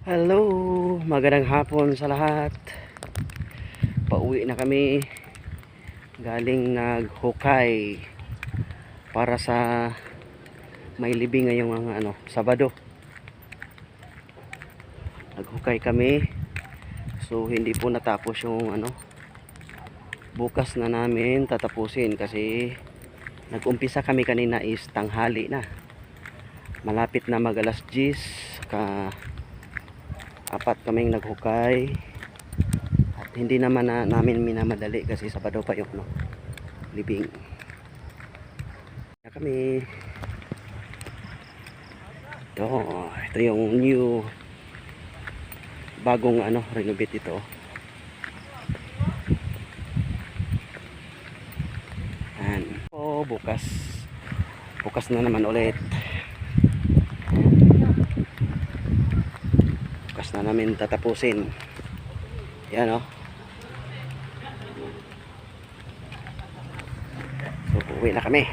Hello, magandang hapon sa lahat. Pauwi na kami galing naghukay para sa may libing ngayong mga ano, Sabado. Naghukay kami. So hindi po natapos yung ano bukas na namin tatapusin kasi nag-umpisa kami kanina is tanghali na. Malapit na mag alas 10 ka apat kaming naghukay. At hindi naman na, namin minamadali kasi Sabado pa yung ano, libing. Kami ito ito yung new bagong ano renovate ito. Yan oh bukas. Bukas na naman ulit bukas na namin tatapusin. Yan o so uwi na kami